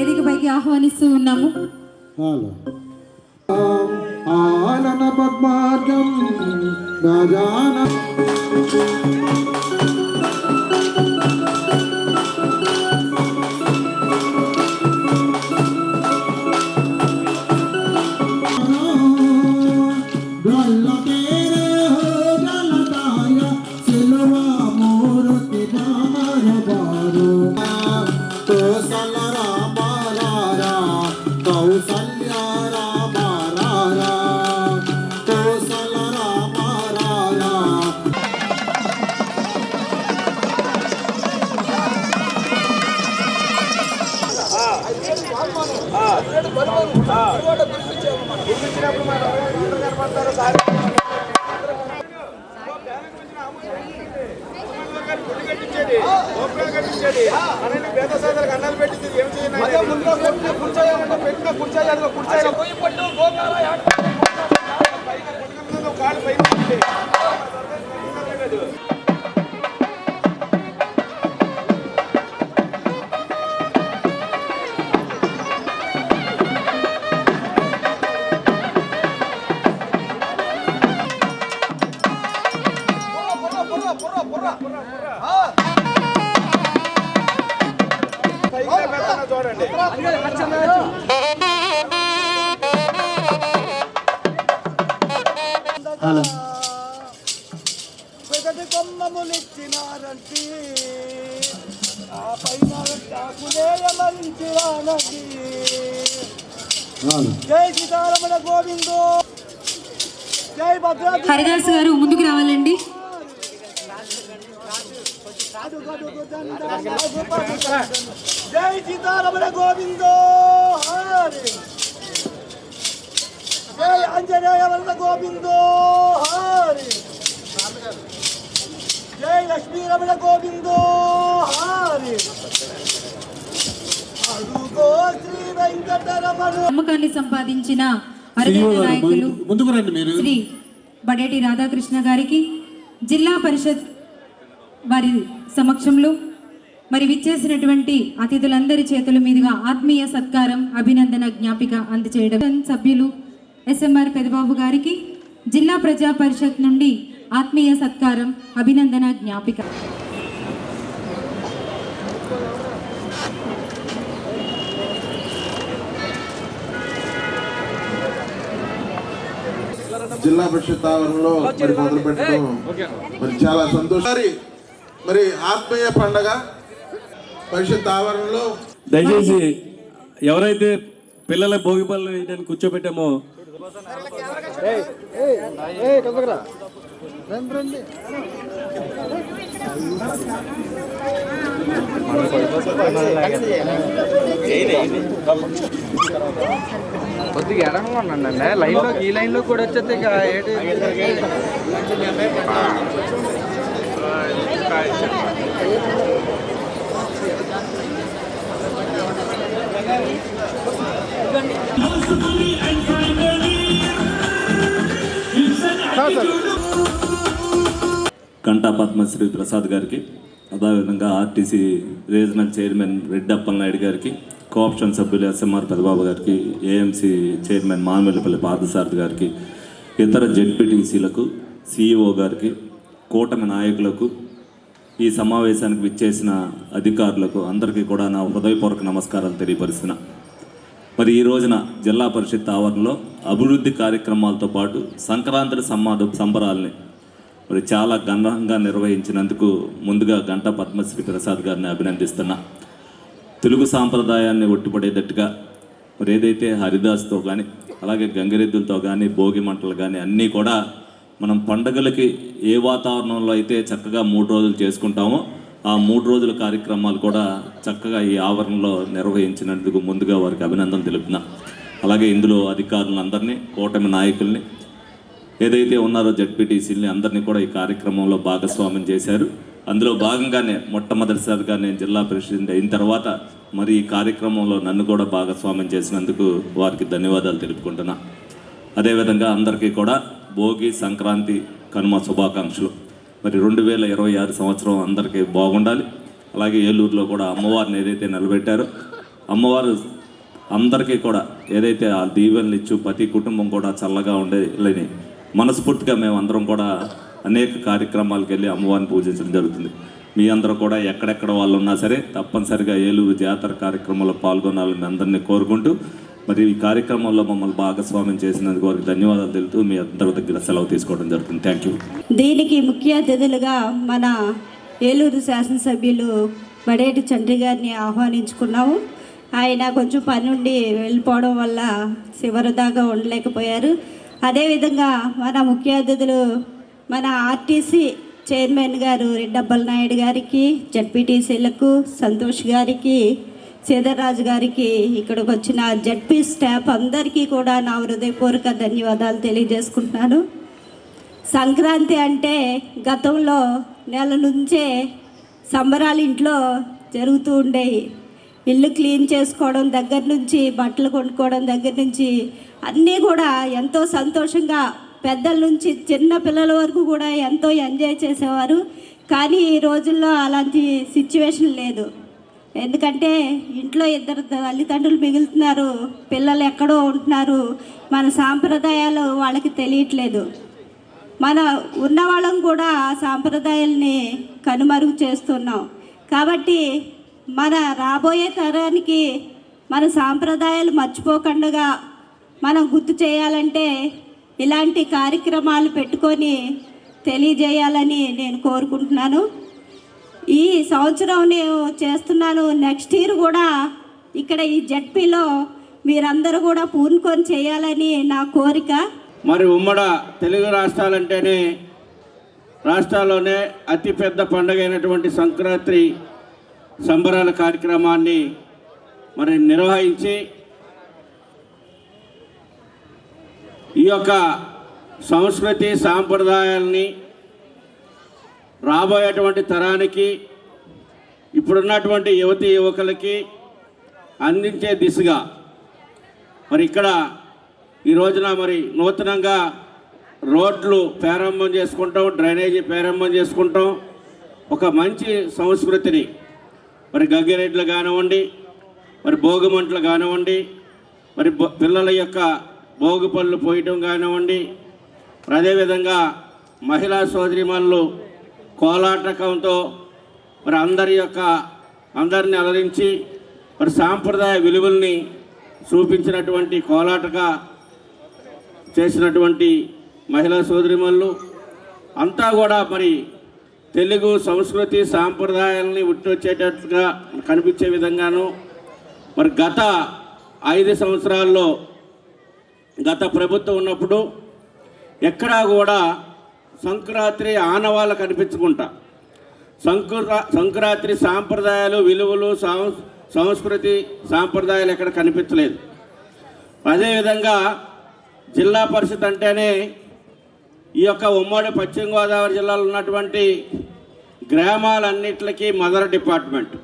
వేదిక పైకి ఆహ్వానిస్తూ ఉన్నాము. ఆలన పద్మార్గం గజాన అన్నాలు పెట్టింది ఏం చేయాలి పెట్టిన కూర్చోాలి కూర్చోాలి పోయి పట్టు గోపాల కాళ్ళు పైకి చూడండి. హలో. పెదటి కొమ్మములిచ్చినారంటి ఆ పైన జై సీతారమణ గోవిందో. జై భద్రాద్రి. హరిదాస్ గారు ముందుకు రావాలండి. జై సీతారమణ గోవిందో జై ఆంజనేయ వరద గోవిందో హరి జై లక్ష్మీ రమణ గోవిందో హరి నమ్మకాన్ని సంపాదించిన నాయకులు ముందుకు రండి మీరు. శ్రీ బడేటి రాధాకృష్ణ గారికి జిల్లా పరిషత్ వారి సమక్షంలో మరి విచ్చేసినటువంటి అతిథులందరి చేతుల మీదుగా ఆత్మీయ సత్కారం అభినందన జ్ఞాపిక అందచేయడం. సభ్యులు ఎస్ఎంఆర్ పెదబాబు గారికి జిల్లా ప్రజా పరిషత్ నుండి ఆత్మీయ సత్కారం అభినందన జ్ఞాపిక. జిల్లా పరిషత్ ఆవరణలో మరి మొదలు పెట్టడం మరి చాలా సంతోషం. మరి ఆత్మీయ పండగ పరిషత్ ఆవరణలో దయచేసి ఎవరైతే పిల్లల భోగి పళ్ళు వేయడానికి కూర్చోబెట్టామో కొద్దిగా ఎడంగా ఉండండి. లైన్లో ఈ లైన్లో కూడా వచ్చేస్తే ఇక ఏంటి కంటా పద్మశ్రీ ప్రసాద్ గారికి అదేవిధంగా RTC regional chairman Reddy Appalanaidu గారికి కోఆప్షన్ సభ్యులు ఎస్ఎంఆర్ పెదబాబు గారికి ఏఎంసీ చైర్మన్ మామిలపల్లి పార్థసారథి గారికి ఇతర జెడ్పీటీసీలకు సిఇఓ గారికి కూటమి నాయకులకు ఈ సమావేశానికి విచ్చేసిన అధికారులకు అందరికీ కూడా నా హృదయపూర్వక నమస్కారాలు తెలియపరుస్తున్నా. మరి ఈ రోజున జిల్లా పరిషత్ ఆవరణలో అభివృద్ధి కార్యక్రమాలతో పాటు సంక్రాంతి సమాధ సంబరాల్ని మరి చాలా ఘనంగా నిర్వహించినందుకు ముందుగా గంట పద్మశ్రీ ప్రసాద్ గారిని అభినందిస్తున్నా. తెలుగు సాంప్రదాయాన్ని ఒట్టిపడేటట్టుగా మరి ఏదైతే హరిదాస్తో కానీ అలాగే గంగిరెద్దులతో కానీ భోగి మంటలు కానీ అన్నీ కూడా మనం పండగలకి ఏ వాతావరణంలో అయితే చక్కగా మూడు రోజులు చేసుకుంటామో ఆ మూడు రోజుల కార్యక్రమాలు కూడా చక్కగా ఈ ఆవరణలో నిర్వహించినందుకు ముందుగా వారికి అభినందన తెలుపుతున్నా. అలాగే ఇందులో అధికారులందరినీ కూటమి నాయకుల్ని ఏదైతే ఉన్నారో జడ్పీటీసీల్ని అందరినీ కూడా ఈ కార్యక్రమంలో భాగస్వామ్యం చేశారు. అందులో భాగంగానే మొట్టమొదటిసారిగా నేను జిల్లా ప్రెసిడెంట్ అయిన తర్వాత మరి ఈ కార్యక్రమంలో నన్ను కూడా భాగస్వామ్యం చేసినందుకు వారికి ధన్యవాదాలు తెలుపుకుంటున్నా. అదేవిధంగా అందరికీ కూడా భోగి సంక్రాంతి కనుమ శుభాకాంక్షలు. మరి రెండు వేల ఇరవై ఆరు సంవత్సరం అందరికీ బాగుండాలి. అలాగే ఏలూరులో కూడా అమ్మవారిని ఏదైతే నిలబెట్టారో అమ్మవారు అందరికీ కూడా ఏదైతే ఆ దీవెనలు ఇచ్చు ప్రతి కుటుంబం కూడా చల్లగా ఉండేలని మనస్ఫూర్తిగా మేము అందరం కూడా అనేక కార్యక్రమాలకు వెళ్ళి అమ్మవారిని పూజించడం జరుగుతుంది. మీ అందరూ కూడా ఎక్కడెక్కడ వాళ్ళు ఉన్నా సరే తప్పనిసరిగా ఏలూరు జాతర కార్యక్రమంలో పాల్గొనాలని అందరినీ కోరుకుంటూ మరి ఈ కార్యక్రమంలో మమ్మల్ని భాగస్వామ్యం చేసినందుకు వారికి ధన్యవాదాలు తెలుపుతూ మీ అందరి దగ్గర సెలవు తీసుకోవడం జరుగుతుంది. థ్యాంక్ యూ దీనికి ముఖ్య అతిథులుగా మన ఏలూరు శాసనసభ్యులు బడేటి చంద్రి గారిని ఆహ్వానించుకున్నాము. ఆయన కొంచెం పని ఉండి వెళ్ళిపోవడం వల్ల చివరి దాకా ఉండలేకపోయారు. అదేవిధంగా మన ముఖ్య అతిథులు మన ఆర్టీసీ చైర్మన్ గారు రెడ్డబ్బల నాయుడు గారికి జడ్పీటీసీలకు సంతోష్ గారికి సీతారాజు గారికి ఇక్కడికి వచ్చిన జడ్పీ స్టాఫ్ అందరికీ కూడా నా హృదయపూర్వక ధన్యవాదాలు తెలియజేసుకుంటున్నాను. సంక్రాంతి అంటే గతంలో నెల నుంచే సంబరాలు ఇంట్లో జరుగుతూ ఉండేవి. ఇల్లు క్లీన్ చేసుకోవడం దగ్గర నుంచి బట్టలు కొనుక్కోవడం దగ్గర నుంచి అన్నీ కూడా ఎంతో సంతోషంగా పెద్దల నుంచి చిన్న పిల్లల వరకు కూడా ఎంతో ఎంజాయ్ చేసేవారు. కానీ ఈ రోజుల్లో అలాంటి సిచ్యువేషన్ లేదు. ఎందుకంటే ఇంట్లో ఇద్దరు తల్లిదండ్రులు మిగులుతున్నారు పిల్లలు ఎక్కడో ఉంటున్నారు. మన సాంప్రదాయాలు వాళ్ళకి తెలియట్లేదు. మన ఉన్నవాళ్ళం కూడా ఆ సాంప్రదాయాల్ని కనుమరుగు చేస్తున్నాం. కాబట్టి మన రాబోయే తరానికి మన సాంప్రదాయాలు మర్చిపోకుండా మనం గుర్తు చేయాలంటే ఇలాంటి కార్యక్రమాలు పెట్టుకొని తెలియజేయాలని నేను కోరుకుంటున్నాను. ఈ సంవత్సరం నేను చేస్తున్నాను. నెక్స్ట్ ఇయర్ కూడా ఇక్కడ ఈ జడ్పీలో మీరందరూ కూడా పూనుకొని చేయాలని నా కోరిక. మరి ఉమ్మడ తెలుగు రాష్ట్రాలంటేనే రాష్ట్రాల్లోనే అతిపెద్ద పండుగ అయినటువంటి సంక్రాంతి సంబరాల కార్యక్రమాన్ని మరి నిర్వహించి ఈ యొక్క సంస్కృతి సాంప్రదాయాల్ని రాబోయేటువంటి తరానికి ఇప్పుడున్నటువంటి యువతి యువకులకి అందించే దిశగా మరి ఇక్కడ ఈ రోజున మరి నూతనంగా రోడ్లు ప్రారంభం చేసుకుంటాం డ్రైనేజీ ప్రారంభం చేసుకుంటాం. ఒక మంచి సంస్కృతిని మరి గగ్గిరెడ్లు కానివ్వండి మరి భోగిమంటలు కానివ్వండి మరి పిల్లల యొక్క భోగి పళ్ళు పోయటం కానివ్వండి అదేవిధంగా మహిళా సోదరిమణులు కోలాటకంతో మరి అందరి యొక్క అందరిని అలరించి మరి సాంప్రదాయ విలువల్ని చూపించినటువంటి కోలాటక చేసినటువంటి మహిళా సోదరిమల్లు అంతా కూడా మరి తెలుగు సంస్కృతి సాంప్రదాయాలని ఉట్టొచ్చేటట్టుగా కనిపించే విధంగాను మరి గత ఐదు సంవత్సరాల్లో గత ప్రభుత్వం ఉన్నప్పుడు ఎక్కడా కూడా సంక్రాంతి ఆనవాళ్ళు కనిపించుకుంటా. సంక్రా సంక్రాంతి సాంప్రదాయాలు విలువలు సంస్కృతి సాంప్రదాయాలు ఎక్కడ కనిపించలేదు. అదేవిధంగా జిల్లా పరిషత్ అంటేనే ఈ యొక్క ఉమ్మడి పశ్చిమ గోదావరి జిల్లాలో ఉన్నటువంటి గ్రామాలన్నిటికీ మదర్ డిపార్ట్మెంట్.